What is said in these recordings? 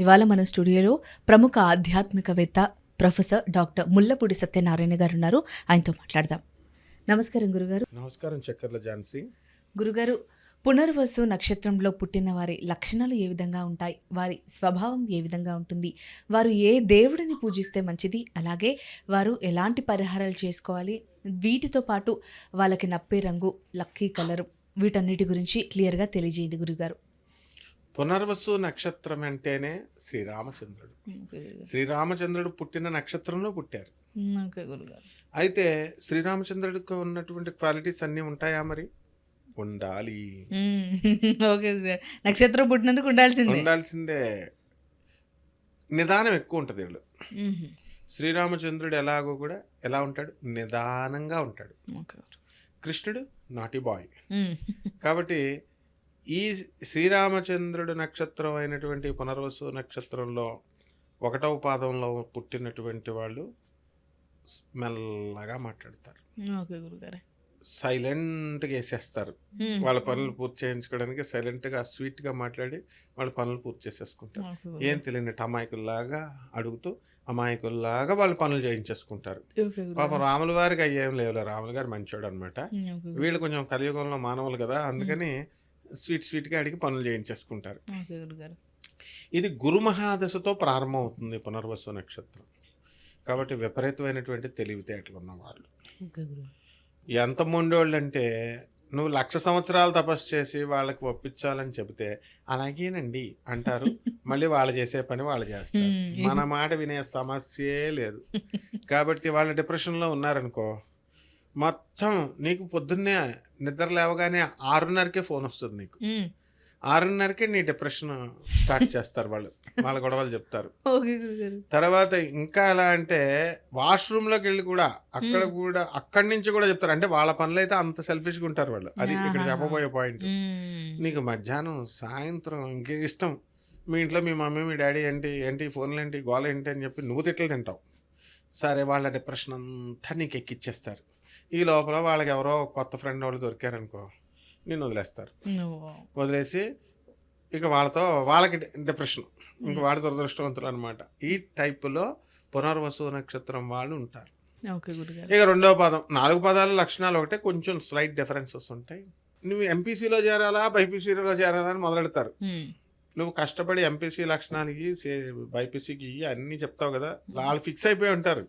ఇవాళ మన స్టూడియోలో ప్రముఖ ఆధ్యాత్మికవేత్త ప్రొఫెసర్ డాక్టర్ ముల్లపూడి సత్యనారాయణ గారు ఉన్నారు. ఆయనతో మాట్లాడదాం. నమస్కారం గురుగారు. నమస్కారం చక్కర్ల ఝాన్సీ. గురుగారు పునర్వసు నక్షత్రంలో పుట్టిన వారి లక్షణాలు ఏ విధంగా ఉంటాయి? వారి స్వభావం ఏ విధంగా ఉంటుంది? వారు ఏ దేవుడిని పూజిస్తే మంచిది? అలాగే వారు ఎలాంటి పరిహారాలు చేసుకోవాలి? వీటితో పాటు వాళ్ళకి నప్పే రంగు లక్కీ కలరు వీటన్నిటి గురించి క్లియర్గా తెలియజేయండి గురుగారు. పునర్వసు నక్షత్రం అంటేనే శ్రీరామచంద్రుడు శ్రీరామచంద్రుడు పుట్టిన నక్షత్రంలో పుట్టారు. అయితే శ్రీరామచంద్రుడికి ఉన్నటువంటి క్వాలిటీస్ అన్నీ ఉంటాయా మరి? ఉండాలి. ఓకే నక్షత్రం పుట్టినందుకు ఉండాల్సిందే. ఉండాల్సిందే. నిదానం ఎక్కువ ఉంటుంది వీళ్ళు. శ్రీరామచంద్రుడు ఎలాగో కూడా ఎలా ఉంటాడు? నిదానంగా ఉంటాడు. కృష్ణుడు నాటి బాయ్. కాబట్టి ఈ శ్రీరామచంద్రుడు నక్షత్రం అయినటువంటి పునర్వసు నక్షత్రంలో ఒకటవ పాదంలో పుట్టినటువంటి వాళ్ళు మెల్లగా మాట్లాడతారు ఓకే గురుగారు సైలెంట్గా వేసేస్తారు. వాళ్ళ పనులు పూర్తి చేయించుకోవడానికి సైలెంట్గా స్వీట్గా మాట్లాడి వాళ్ళ పనులు పూర్తి చేసేసుకుంటారు ఏం. తెలియని అమాయకుల్లాగా అడుగుతూ అమాయకుల్లాగా వాళ్ళ పనులు చేయించేసుకుంటారు. పాపం రాముల వారికి అయ్యేం లేదు రాముల గారు మంచోడు అనమాట. వీళ్ళు కొంచెం కలియుగంలో మానవులు కదా అందుకని స్వీట్ స్వీట్గా అడిగి పనులు చేయించేసుకుంటారు. ఇది గురు మహాదశతో ప్రారంభం అవుతుంది పునర్వసు నక్షత్రం కాబట్టి విపరీతమైనటువంటి తెలివితేటలు ఉన్నవాళ్ళు. ఎంత మొండోళ్ళు అంటే నువ్వు లక్ష సంవత్సరాలు తపస్సు చేసి వాళ్ళకి ఒప్పించాలని చెబితే అలాగేనండి అంటారు మళ్ళీ వాళ్ళు చేసే పని వాళ్ళు చేస్తారు. మన మాట వినే సమస్యే లేదు కాబట్టి వాళ్ళ డిప్రెషన్లో ఉన్నారనుకో మొత్తం నీకు పొద్దున్నే నిద్ర లేవగానే ఆరున్నరకే ఫోన్ వస్తుంది నీకు. ఆరున్నరకే నీ డిప్రెషన్ స్టార్ట్ చేస్తారు వాళ్ళు వాళ్ళ గొడవలు చెప్తారు. తర్వాత ఇంకా ఎలా అంటే వాష్రూమ్లోకి వెళ్ళి కూడా అక్కడ. కూడా అక్కడి నుంచి కూడా చెప్తారు అంటే వాళ్ళ పనులు అయితే అంత సెల్ఫిష్గా ఉంటారు వాళ్ళు అది ఇక్కడ. చెప్పబోయే పాయింట్. నీకు మధ్యాహ్నం సాయంత్రం ఇంకే ఇష్టం మీ ఇంట్లో మీ మమ్మీ మీ డాడీ ఏంటి ఏంటి ఫోన్లు ఏంటి గోల ఏంటి అని చెప్పి నువ్వు తిట్లు తింటావు సరే వాళ్ళ డిప్రెషన్ అంతా నీకు ఎక్కిచ్చేస్తారు ఈ లోపల వాళ్ళకి ఎవరో కొత్త ఫ్రెండ్ వాళ్ళు దొరికారనుకో నిన్ను వదిలేస్తారు. వదిలేసి ఇక వాళ్ళతో వాళ్ళకి డిప్రెషన్ ఇంక వాడు దురదృష్టవంతులు అనమాట ఈ టైపులో పునర్వసు నక్షత్రం వాళ్ళు ఉంటారు. ఇక రెండవ పదం నాలుగు పదాల లక్షణాలు ఒకటే కొంచెం స్లైట్ డిఫరెన్సెస్ ఉంటాయి. నువ్వు ఎంపీసీలో చేరాలా బైపీసీలో చేరాలా అని మొదలెడతారు. నువ్వు కష్టపడి ఎంపీసీ లక్షణానికి బైపీసీకి అన్నీ చెప్తావు కదా వాళ్ళు ఫిక్స్ అయిపోయి ఉంటారు.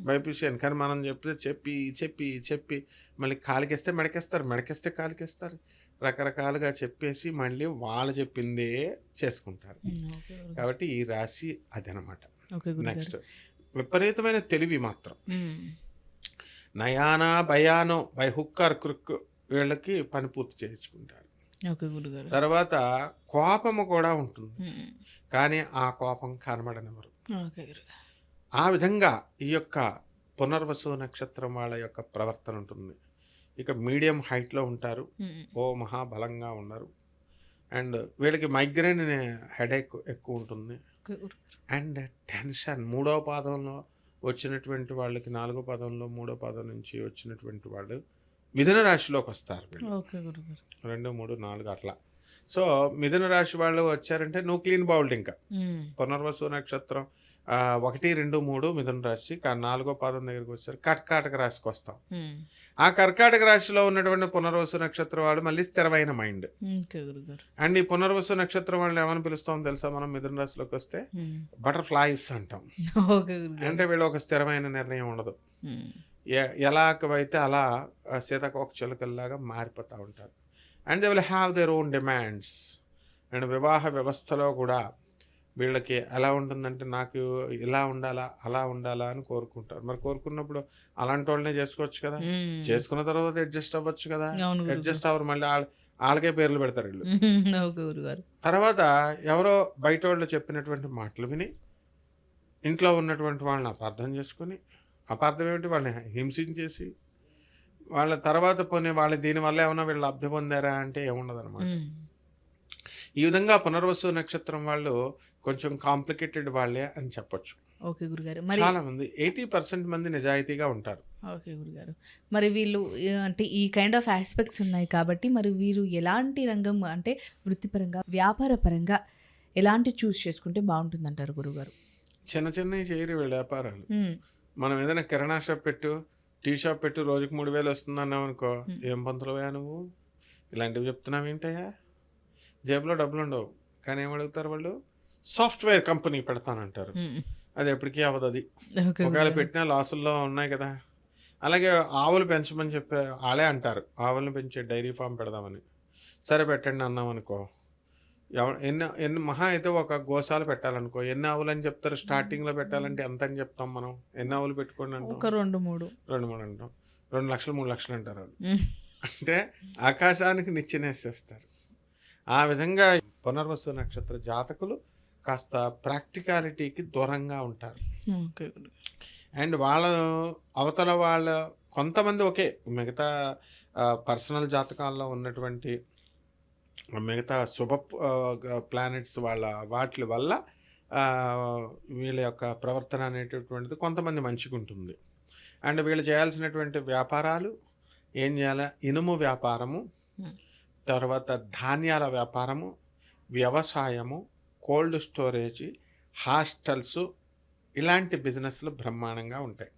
బైపీసీ అని కానీ మనం చెప్తే చెప్పి చెప్పి చెప్పి మళ్ళీ కాలికేస్తే మెడకేస్తారు మెడకేస్తే కాలికేస్తారు రకరకాలుగా చెప్పేసి మళ్ళీ వాళ్ళు చెప్పిందే చేసుకుంటారు. కాబట్టి ఈ రాశి అదనమాట. నెక్స్ట్ విపరీతమైన తెలివి మాత్రం. నయానా భయానో బై హుక్ ఆర్ క్రుక్ వీళ్ళకి పని పూర్తి చేయించుకుంటారు గురుగారు. తర్వాత కోపము కూడా ఉంటుంది. కానీ ఆ కోపం కనబడనివ్వరు. ఆ విధంగా ఈ యొక్క పునర్వసు నక్షత్రం వాళ్ళ యొక్క ప్రవర్తన ఉంటుంది ఇక మీడియం హైట్లో ఉంటారు. ఓ మహాబలంగా ఉన్నారు అండ్ వీళ్ళకి మైగ్రేన్ హెడేక్ ఎక్కువ ఉంటుంది. అండ్ టెన్షన్ మూడో పాదంలో వచ్చినటువంటి వాళ్ళకి నాలుగో పాదంలో మూడో పాదం నుంచి వచ్చినటువంటి వాళ్ళు మిథున రాశిలోకి వస్తారు వీళ్ళు. రెండు మూడు నాలుగు అట్లా సో మిథున రాశి వాళ్ళు వచ్చారంటే నువ్వు క్లీన్ బౌల్డ్ ఇంకా. పునర్వసు నక్షత్రం ఒకటి రెండు మూడు మిథున రాశి నాలుగో పాదం దగ్గరికి వచ్చారు కర్కాటక రాశికి వస్తాం. ఆ కర్కాటక రాశిలో ఉన్నటువంటి పునర్వసు నక్షత్రం వాళ్ళు మళ్ళీ స్థిరమైన మైండ్. అండ్ ఈ పునర్వసు నక్షత్రం వాళ్ళని ఏమని పిలుస్తాం తెలుసా మనం మిథున రాశిలోకి వస్తే. బటర్ఫ్లైస్ అంటాం. అంటే వీళ్ళు ఒక స్థిరమైన నిర్ణయం ఉండదు ఎలాగైతే అలా సీతాకోక చిలుకల్లాగా మారిపోతూ ఉంటారు and they will have their own demands and వివాహ వ్యవస్థలో కూడా వీళ్ళకి ఎలా ఉంటుందంటే నాకు ఇలా ఉండాలా అలా ఉండాలా అని కోరుకుంటారు మరి కోరుకున్నప్పుడు అలాంటి వాళ్ళనే చేసుకోవచ్చు కదా. చేసుకున్న తర్వాత అడ్జస్ట్ అవ్వచ్చు కదా. అడ్జస్ట్ అవ్వరు మళ్ళీ వాళ్ళ వాళ్ళకే పేర్లు పెడతారు వీళ్ళు. తర్వాత ఎవరో బయట వాళ్ళు చెప్పినటువంటి మాటలు విని ఇంట్లో ఉన్నటువంటి వాళ్ళని అపార్థం చేసుకొని అపార్థం ఏమిటి వాళ్ళని హింసించేసి వాళ్ళ తర్వాత పోనీ వాళ్ళు దీనివల్ల ఏమైనా వీళ్ళు లబ్ధి పొందారా అంటే ఏముండదు అనమాట. ఈ విధంగా పునర్వసు నక్షత్రం వాళ్ళు కొంచెం కాంప్లికేటెడ్ వాళ్ళే అని చెప్పొచ్చు. ఓకే గురుగారు. మరి చాలా మంది ఎయిటీ పర్సెంట్ మంది నిజాయితీగా ఉంటారు. ఓకే గురుగారు. మరి వీళ్ళు అంటే ఈ కైండ్ ఆఫ్ ఆస్పెక్ట్స్ ఉన్నాయి కాబట్టి మరి వీరు ఎలాంటి రంగం అంటే వృత్తిపరంగా వ్యాపార పరంగా ఎలాంటి చూస్ చేసుకుంటే బాగుంటుందంటారు గురుగారు? చిన్న చిన్నవి చేయరు వీళ్ళ వ్యాపారాలు. మనం ఏదైనా కిరాణా షాప్ పెట్టు టీ షాప్ పెట్టు రోజుకి మూడు వేలు వస్తుంది అన్నావు అనుకో. ఏం పంతులవా నువ్వు? ఇలాంటివి చెప్తున్నావు ఏంటయ్యా? జేబులో డబ్బులు ఉండవు. కానీ ఏం అడుగుతారు వాళ్ళు? సాఫ్ట్వేర్ కంపెనీ పెడతానంటారు. అది ఎప్పటికీ అవ్వదు అది. ఒకవేళ. పెట్టినా లాసుల్లో ఉన్నాయి కదా. అలాగే ఆవులు పెంచమని చెప్పే వాళ్ళే అంటారు. ఆవులను పెంచే డైరీ ఫామ్ పెడదామని. సరే పెట్టండి అన్నాం అనుకో. ఎన్ని ఎన్ని మహా అయితే ఒక గోశాల పెట్టాలనుకో ఎన్ని ఆవులు అని చెప్తారు? స్టార్టింగ్లో పెట్టాలంటే ఎంత అని చెప్తాం మనం? ఎన్ని ఆవులు పెట్టుకోండి ఒక అంటాం రెండు మూడు. రెండు మూడు అంటాం. రెండు లక్షలు మూడు లక్షలు అంటారు వాళ్ళు. అంటే ఆకాశానికి నిచ్చెనేసేస్తారు. ఆ విధంగా పునర్వసు నక్షత్ర జాతకులు కాస్త ప్రాక్టికాలిటీకి దూరంగా ఉంటారు. అండ్ వాళ్ళ అవతల వాళ్ళ కొంతమంది ఓకే మిగతా పర్సనల్ జాతకాల్లో ఉన్నటువంటి మిగతా శుభ ప్లానెట్స్ వాళ్ళ వాటి వల్ల వీళ్ళ యొక్క ప్రవర్తన అనేటటువంటిది కొంతమంది మంచిగా ఉంటుంది అండ్ వీళ్ళు చేయాల్సినటువంటి వ్యాపారాలు ఏం చేయాలి ఇనుము వ్యాపారము. తర్వాత ధాన్యాల వ్యాపారము వ్యవసాయము కోల్డ్ స్టోరేజ్ హాస్టల్స్ ఇలాంటి బిజినెస్లు బ్రహ్మాండంగా ఉంటాయి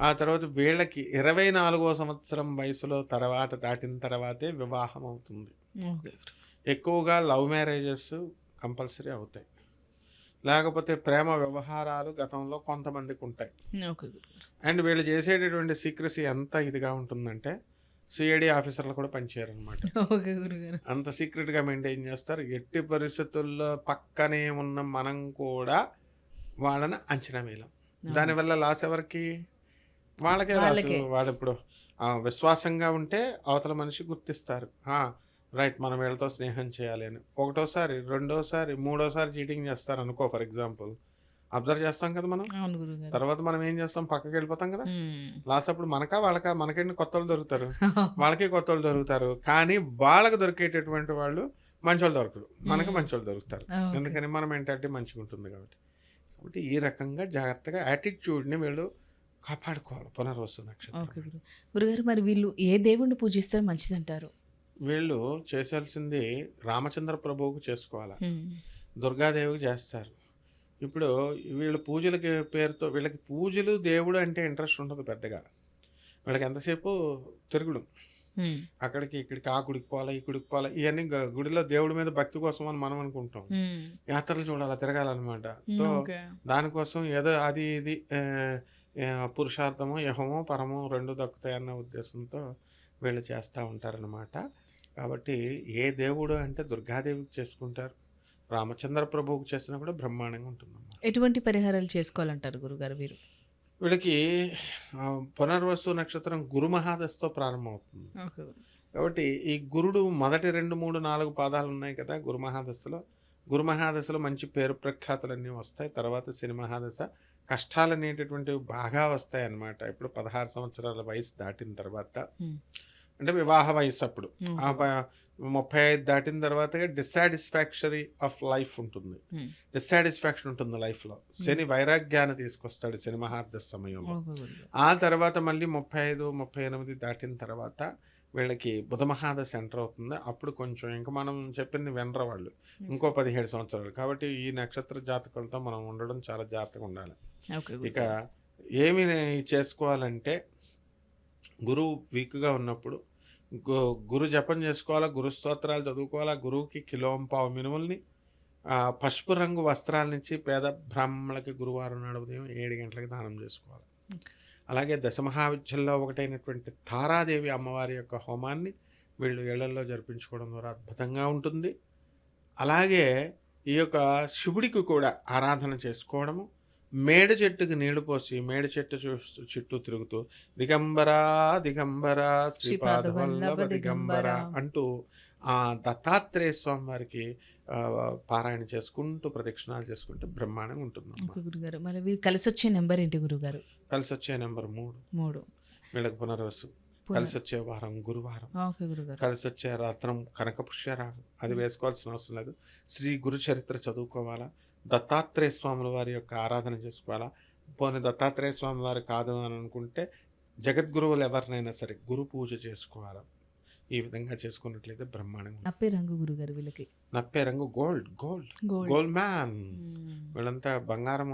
ఆ తర్వాత వీళ్ళకి ఇరవై నాలుగో సంవత్సరం వయసులో తర్వాత దాటిన తర్వాతే వివాహం అవుతుంది. ఎక్కువగా లవ్ మ్యారేజెస్ కంపల్సరీ అవుతాయి. లేకపోతే ప్రేమ వ్యవహారాలు గతంలో కొంతమందికి ఉంటాయి. అండ్ వీళ్ళు చేసేటటువంటి సీక్రసీ ఎంత ఇదిగా ఉంటుందంటే సిఐడి ఆఫీసర్లు కూడా పనిచేయరనమాట ఓకే గురుగారు. అంత సీక్రెట్గా మెయింటైన్ చేస్తారు. ఎట్టి పరిస్థితుల్లో పక్కనే ఉన్న మనం కూడా వాళ్ళని అంచనా వేయలేం. దానివల్ల లాస్ ఎవరికి? వాళ్ళకే లాస్. వాడు ఇప్పుడు విశ్వాసంగా ఉంటే అవతల మనిషి గుర్తిస్తారు. రైట్ మనం వీళ్ళతో స్నేహం చేయాలి అని. ఒకటోసారి రెండోసారి మూడోసారి చీటింగ్ చేస్తారు అనుకో ఫర్ ఎగ్జాంపుల్. అబ్జర్వ్ చేస్తాం కదా మనం? తర్వాత మనం ఏం చేస్తాం? పక్కకి వెళ్ళిపోతాం కదా. లాస్ట్ అప్పుడు మనకా వాళ్ళకా? మనకేంటి కొత్త వాళ్ళు దొరుకుతారు? వాళ్ళకి కొత్త వాళ్ళు దొరుకుతారు. కానీ వాళ్ళకి దొరికేటటువంటి వాళ్ళు మంచి వాళ్ళు దొరకరు. మనకి. మంచి వాళ్ళు దొరుకుతారు. ఎందుకని మన మెంటాలిటీ మంచిగా ఉంటుంది కాబట్టి. కాబట్టి ఈ రకంగా జాగ్రత్తగా యాటిట్యూడ్ని వీళ్ళు కాపాడుకోవాలి. పునర్వసు నక్షత్రం. గురుగారు మరి వీళ్ళు ఏ దేవుణ్ణి పూజిస్తే మంచిదంటారు? వీళ్ళు చేసాల్సింది రామచంద్ర ప్రభువుకు చేసుకోవాలి. దుర్గాదేవికి చేస్తారు. ఇప్పుడు వీళ్ళు పూజలకి పేరుతో వీళ్ళకి పూజలు దేవుడు అంటే ఇంట్రెస్ట్ ఉండదు పెద్దగా. వీళ్ళకి ఎంతసేపు? తిరుగుడు. అక్కడికి ఇక్కడికి ఆ గుడికి పోవాలా ఈ గుడికి పోవాలా ఇవన్నీ గుడిలో దేవుడి మీద భక్తి కోసం అని మనం అనుకుంటాం. యాత్రలు చూడాలా తిరగాలన్నమాట. సో దానికోసం ఏదో అది ఇది పురుషార్థము యహము పరము రెండు దక్కుతాయన్న ఉద్దేశంతో వీళ్ళు చేస్తూ ఉంటారనమాట కాబట్టి ఏ దేవుడు అంటే దుర్గాదేవికి చేసుకుంటారు రామచంద్ర ప్రభువుకి చేసినా కూడా బ్రహ్మాండంగా ఉంటుందన్నమాట. ఎటువంటి పరిహారాలు చేసుకోవాలంటారు గురుగారు వీరు? వీళ్ళకి పునర్వసు నక్షత్రం గురు మహాదశతో ప్రారంభమవుతుంది. కాబట్టి ఈ గురుడు మొదటి రెండు మూడు నాలుగు పాదాలు ఉన్నాయి కదా గురు మహాదశలో. గురు మహాదశలో మంచి పేరు ప్రఖ్యాతులన్నీ వస్తాయి. తర్వాత శని మహాదశ కష్టాలు అనేటటువంటివి బాగా వస్తాయి అన్నమాట ఇప్పుడు పదహారు సంవత్సరాల వయసు దాటిన తర్వాత. అంటే వివాహ వయసు అప్పుడు ముప్పై ఐదు దాటిన తర్వాత డిస్సాటిస్ఫాక్షరీ ఆఫ్ లైఫ్ ఉంటుంది. డిస్సాటిస్ఫాక్షన్ ఉంటుంది లైఫ్లో. శని వైరాగ్యాన్ని తీసుకొస్తాడు శని మహాదశ సమయంలో. ఆ తర్వాత మళ్ళీ ముప్పై ఐదు ముప్పై ఎనిమిది దాటిన తర్వాత వీళ్ళకి బుధ మహాదశ ఎంటర్ అవుతుంది. అప్పుడు కొంచెం ఇంకా మనం చెప్పింది వినరు వాళ్ళు. ఇంకో పదిహేడు సంవత్సరాలు. కాబట్టి ఈ నక్షత్ర జాతకులతో మనం ఉండడం చాలా జాగ్రత్తగా ఉండాలి. ఇక. ఏమి చేసుకోవాలంటే గురువు వీక్గా ఉన్నప్పుడు గురు జపం చేసుకోవాలా గురు స్తోత్రాలు చదువుకోవాలా గురువుకి కిలోం పావు మినుముల్ని పసుపు రంగు వస్త్రాలనిచ్చి పేద బ్రాహ్మణులకి గురువారం నాడు ఉదయం ఏడు గంటలకు దానం చేసుకోవాలి. అలాగే దశమహావిద్యల్లో ఒకటైనటువంటి తారాదేవి అమ్మవారి యొక్క హోమాన్ని వీళ్ళు ఇళ్ళలో జరిపించుకోవడం ద్వారా అద్భుతంగా ఉంటుంది. అలాగే ఈ యొక్క శివుడికి కూడా ఆరాధన చేసుకోవడము మేడ చెట్టుకి నీళ్ళు పోసి మేడ చెట్టు చూ- చుట్టూ తిరుగుతూ దిగంబర దిగంబర శ్రీపాద వల్లభ దిగంబర అంటూ ఆ దత్తాత్రేయ స్వామి వారికి పారాయణ చేసుకుంటూ ప్రదక్షిణాలు చేసుకుంటూ బ్రహ్మాండంగా ఉంటుంది గురుగారు వీరు కలిసి వచ్చే నెంబర్ ఏంటి గురుగారు? కలిసి వచ్చే నెంబర్ మూడు. మూడు. వీళ్ళకి పునర్వసు పునర్- కలిసి వచ్చే వారం గురువారం. కలిసి వచ్చే రత్నం కనక పుష్యరాగం అది వేసుకోవాల్సిన అవసరం లేదు. శ్రీ గురు చరిత్ర చదువుకోవాలా? దత్తాత్రేయ స్వాముల వారి యొక్క ఆరాధన చేసుకోవాలా? పోనీ దత్తాత్రేయ స్వామి వారు కాదు అని అనుకుంటే జగద్గురువులు ఎవరినైనా సరే గురు పూజ చేసుకోవాలా? ఈ విధంగా చేసుకున్నట్లయితే బ్రహ్మాండంగా. నప్పే రంగు గురుగారు వీళ్ళకి. నప్పే రంగు గోల్డ్ గోల్డ్ గోల్డ్. మ్యాన్. వీళ్ళంతా బంగారం